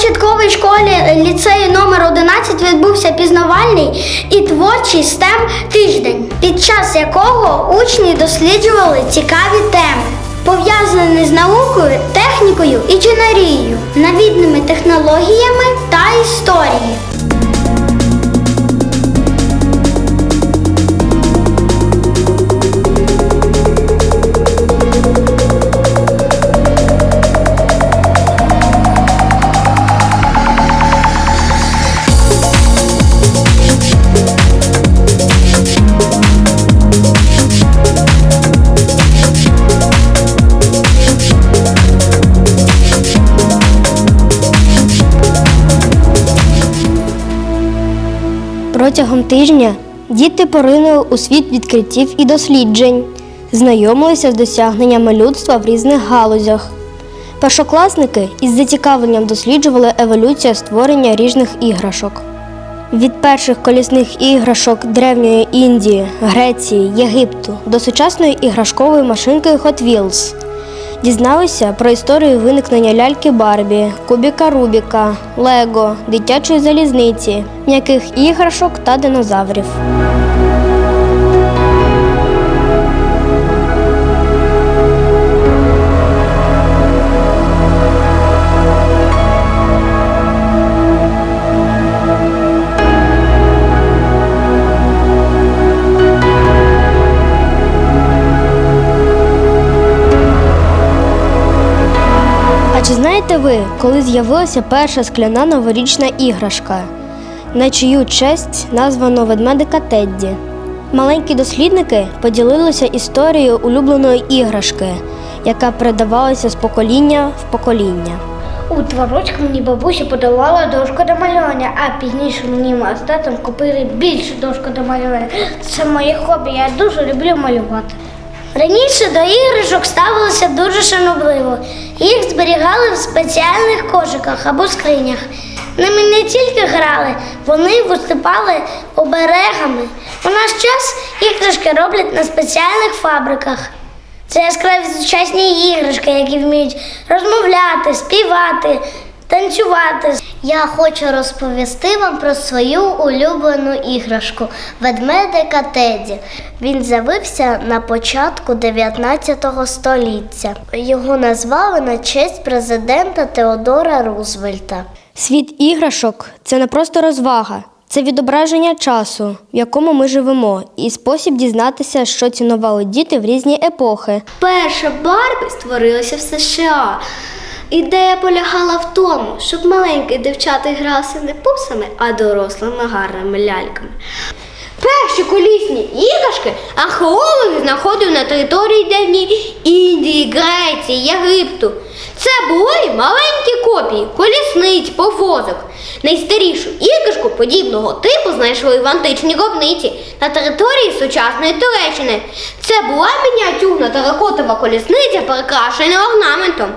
початковій школі ліцею номер 11 відбувся пізнавальний і творчий STEM тиждень, під час якого учні досліджували цікаві теми, пов'язані з наукою, технікою і чинарією, навідними технологіями та історією. Протягом тижня діти поринули у світ відкриттів і досліджень, знайомилися з досягненнями людства в різних галузях. Першокласники із зацікавленням досліджували еволюцію створення різних іграшок. Від перших колісних іграшок древньої Індії, Греції, Єгипту до сучасної іграшкової машинки Hot Wheels. Дізналися про історію виникнення ляльки Барбі, кубіка Рубіка, Лего, дитячої залізниці, м'яких іграшок та динозаврів. Ви, коли з'явилася перша скляна новорічна іграшка, на чию честь названо ведмедика Тедді? Маленькі дослідники поділилися історією улюбленої іграшки, яка передавалася з покоління в покоління. У творочку мені бабуся подавала дошку до малювання, а пізніше мені мастатом купили більшу дошку до малювання. Це моє хобі, я дуже люблю малювати. Раніше до іграшок ставилося дуже шанобливо. Їх зберігали в спеціальних кошиках або скринях. Ними не тільки грали, вони виступали оберегами. У наш час іграшки роблять на спеціальних фабриках. Це яскраві сучасні іграшки, які вміють розмовляти, співати, танцювати. Я хочу розповісти вам про свою улюблену іграшку ведмедика Теді. Він з'явився на початку 19 століття. Його назвали на честь президента Теодора Рузвельта. Світ іграшок це не просто розвага, це відображення часу, в якому ми живемо, і спосіб дізнатися, що цінували діти в різні епохи. Перша Барбі створилася в США. Ідея полягала в тому, щоб маленькі дівчата гралися не пупсами, а дорослими гарними ляльками. Перші колісні іграшки археологи знаходили на території давньої Індії, Греції, Єгипту. Це були маленькі копії колісниць, повозок. Найстарішу іграшку подібного типу знайшли в античній гробниці на території сучасної Туреччини. Це була мініатюрна теракотова колісниця, прикрашена орнаментом.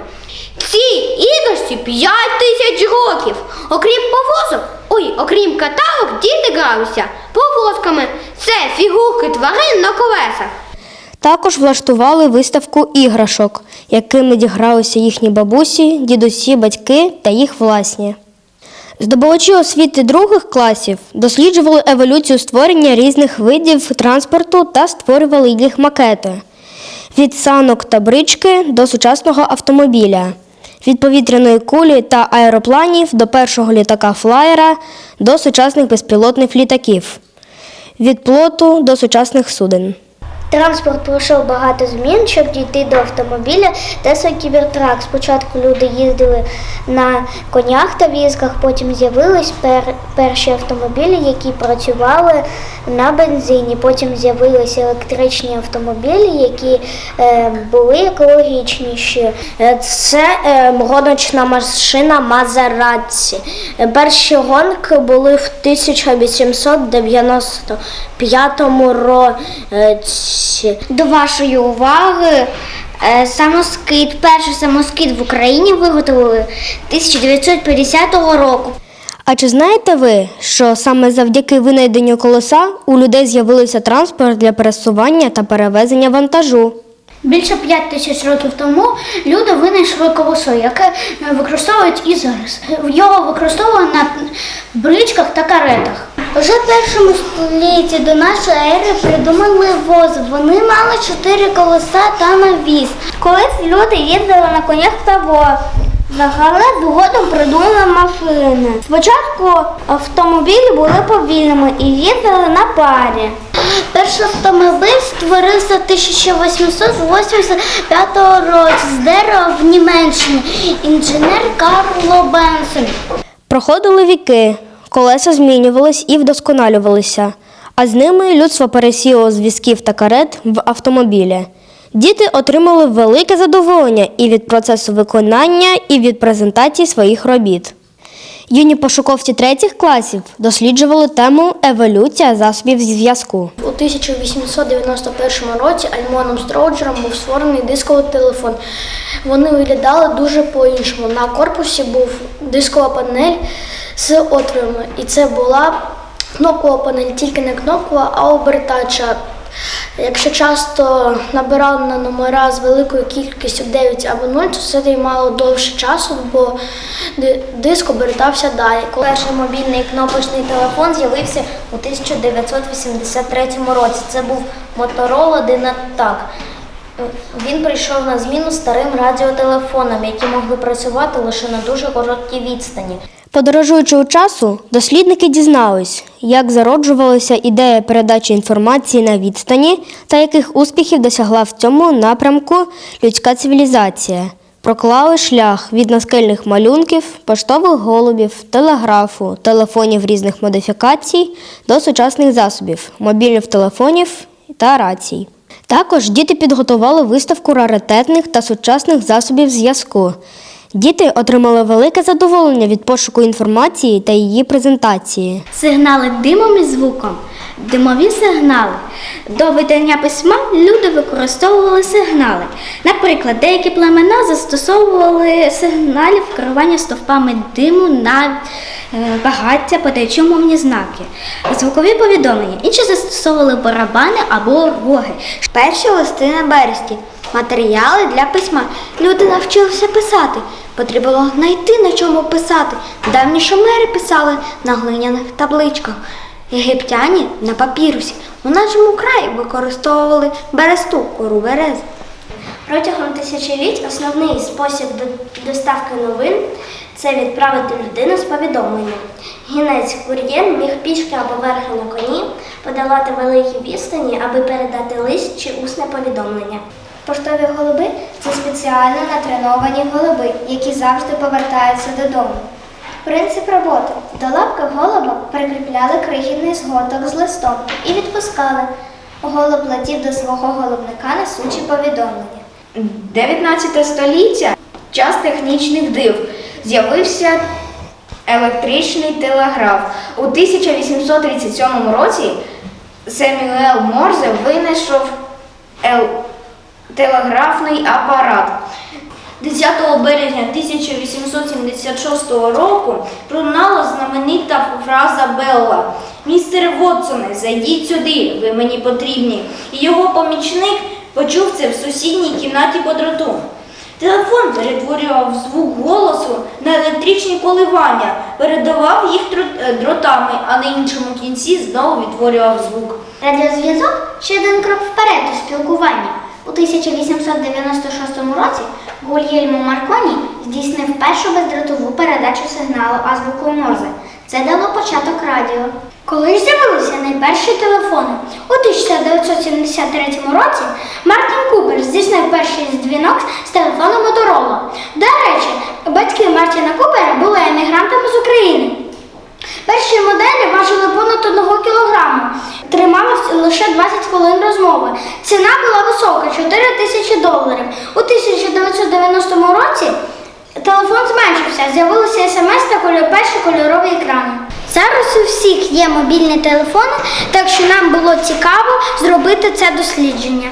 Цій іграшці 5 тисяч років. Окрім повозок, ой, окрім каталог, діти гралися повозками. Це фігурки тварин на колесах. Також влаштували виставку іграшок, якими дігралися їхні бабусі, дідусі, батьки та їх власні. Здобувачі освіти других класів досліджували еволюцію створення різних видів транспорту та створювали їх макети від санок та брички до сучасного автомобіля, від повітряної кулі та аеропланів до першого літака флаєра до сучасних безпілотних літаків, від плоту до сучасних суден. Транспорт пройшов багато змін, щоб дійти до автомобіля Тесла Кібертрак. Спочатку люди їздили на конях та візках, потім з'явились пер- перші автомобілі, які працювали на бензині. Потім з'явилися електричні автомобілі, які е, були екологічніші. Е, Це е, гоночна машина Мазераці. Е, Перші гонки були в 1895 році. До вашої уваги. е, Самоскид, перший самоскид в Україні виготовили 1950 року. А чи знаєте ви, що саме завдяки винайденню колеса у людей з'явився транспорт для пересування та перевезення вантажу? Більше 5 тисяч років тому люди винайшли колесо, яке е, використовують і зараз. Його використовували на бричках та каретах. Уже в першому столітті до нашої ери придумали вози. Вони мали чотири колеса та навіс. Колись люди їздили на конях та возах, але згодом придумали машини. Спочатку автомобілі були повільними і їздили на парі. Перший автомобіль створився 1885 році з дерева в Німеччині. Інженер Карло Бенсон. Проходили віки, колеса змінювались і вдосконалювалися, а з ними людство пересіло з візків та карет в автомобілі. Діти отримали велике задоволення і від процесу виконання, і від презентації своїх робіт. Юні пошуковці третіх класів досліджували тему еволюція засобів зв'язку. У 1891 році Альмоном Строуджером був створений дисковий телефон. Вони виглядали дуже по-іншому. На корпусі був дискова панель з отворами, і це була кнопкова панель, тільки не кнопкова, а обертача. Якщо часто набирали на номера з великою кількістю 9 або 0, то це займало довше часу, бо диск обертався далі. Перший мобільний кнопочний телефон з'явився у 1983 році. Це був Motorola Dynatac. Він прийшов на зміну старим радіотелефонам, які могли працювати лише на дуже короткій відстані. Подорожуючи у часу, дослідники дізнались, як зароджувалася ідея передачі інформації на відстані та яких успіхів досягла в цьому напрямку людська цивілізація. Проклали шлях від наскельних малюнків, поштових голубів, телеграфу, телефонів різних модифікацій до сучасних засобів, мобільних телефонів та рацій. Також діти підготували виставку раритетних та сучасних засобів зв'язку. Діти отримали велике задоволення від пошуку інформації та її презентації. Сигнали димом і звуком. Димові сигнали. До видання письма люди використовували сигнали. Наприклад, деякі племена застосовували сигналів керування стовпами диму на е, багаття, подаючи умовні знаки. Звукові повідомлення. Інші застосовували барабани або роги. Перші листи на бересті. Матеріали для письма. Люди навчилися писати. Потрібно знайти на чому писати. Давні шумери писали на глиняних табличках. Єгиптяні на папірусі. У нашому краї використовували бересту, кору берези. Протягом тисячоліть основний спосіб доставки новин це відправити людину з повідомленням. Гінець кур'єр міг пішки або верхи на коні подолати великі відстані, аби передати лист чи усне повідомлення. Поштові голуби це спеціально натреновані голуби, які завжди повертаються додому. Принцип роботи. До лапки голуба прикріпляли крихітний згорток з листом і відпускали. Голуб летів до свого голубника, несучи повідомлення. 19 століття час технічних див. З'явився електричний телеграф. У 1837 році Семюел Морзе винайшов ел- телеграфний апарат. 10 березня 1876 року пролунала знаменита фраза Белла Містер Вотсоне, зайдіть сюди, ви мені потрібні. І його помічник почув це в сусідній кімнаті по дроту. Телефон перетворював звук голосу на електричні коливання, передавав їх е, дротами, а на іншому кінці знову відтворював звук. Радіозв'язок ще один крок вперед у спілкуванні. У 1896 році Гульєльмо Марконі здійснив першу бездротову передачу сигналу азбукою Морзе. Це дало початок радіо. Коли з'явилися найперші телефони? У 1973 році Мартін Купер здійснив перший дзвінок з телефону Моторола. До речі, батьки Мартіна Купера були емігрантами з України. Перші моделі важили понад 1 кілограму. Лише 20 хвилин розмови. Ціна була висока 4 тисячі доларів. У 1990 році телефон зменшився, з'явилися смс та перші кольорові екрани. Зараз у всіх є мобільні телефони, так що нам було цікаво зробити це дослідження.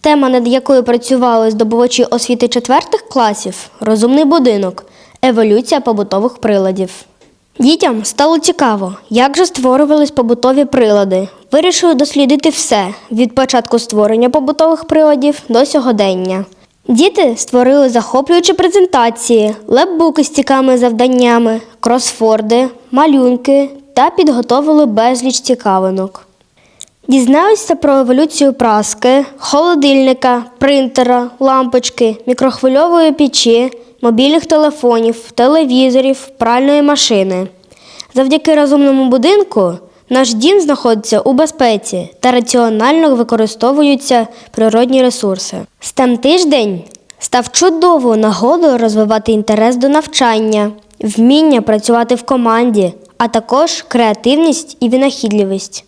Тема, над якою працювали здобувачі освіти четвертих класів розумний будинок, еволюція побутових приладів. Дітям стало цікаво, як же створювались побутові прилади, вирішили дослідити все від початку створення побутових приладів до сьогодення. Діти створили захоплюючі презентації, лепбуки з цікавими завданнями, кросфорди, малюнки та підготовили безліч цікавинок. Дізналися про еволюцію праски, холодильника, принтера, лампочки, мікрохвильової печі, мобільних телефонів, телевізорів, пральної машини. Завдяки розумному будинку наш дім знаходиться у безпеці та раціонально використовуються природні ресурси. STEM тиждень став чудовою нагодою розвивати інтерес до навчання, вміння працювати в команді, а також креативність і винахідливість.